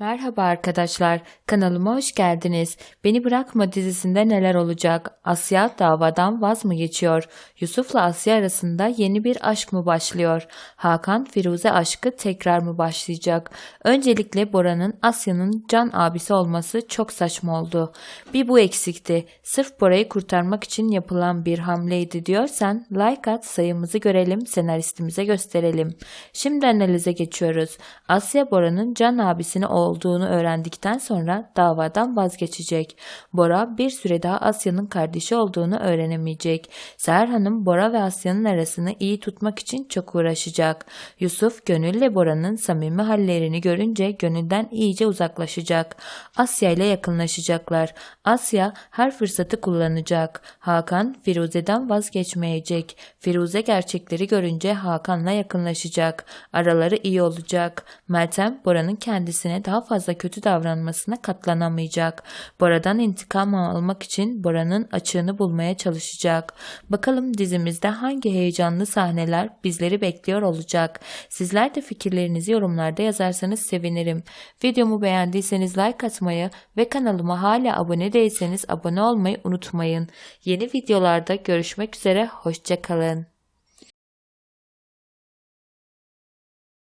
Merhaba arkadaşlar, kanalıma hoş geldiniz. Beni Bırakma dizisinde neler olacak? Asya davadan vaz mı geçiyor? Yusuf'la Asya arasında yeni bir aşk mı başlıyor? Hakan Firuze aşkı tekrar mı başlayacak? Öncelikle Bora'nın Asya'nın can abisi olması çok saçma oldu. Bir bu eksikti. Sırf Bora'yı kurtarmak için yapılan bir hamleydi diyorsan like at sayımızı görelim senaristimize gösterelim. Şimdi analize geçiyoruz. Asya Bora'nın can abisini olduğunu öğrendikten sonra davadan vazgeçecek. Bora bir süre daha Asya'nın kardeşi olduğunu öğrenemeyecek. Seher Hanım Bora ve Asya'nın arasını iyi tutmak için çok uğraşacak. Yusuf Gönül'le Bora'nın samimi hallerini görünce Gönül'den iyice uzaklaşacak. Asya ile yakınlaşacaklar. Asya her fırsatı kullanacak. Hakan Firuze'den vazgeçmeyecek. Firuze gerçekleri görünce Hakan'la yakınlaşacak. Araları iyi olacak. Meltem Bora'nın kendisine daha fazla kötü davranmasına katlanamayacak. Bora'dan intikam almak için Bora'nın açığını bulmaya çalışacak. Bakalım dizimizde hangi heyecanlı sahneler bizleri bekliyor olacak. Sizler de fikirlerinizi yorumlarda yazarsanız sevinirim. Videomu beğendiyseniz like atmayı ve kanalıma hala abone değilseniz abone olmayı unutmayın. Yeni videolarda görüşmek üzere, hoşçakalın.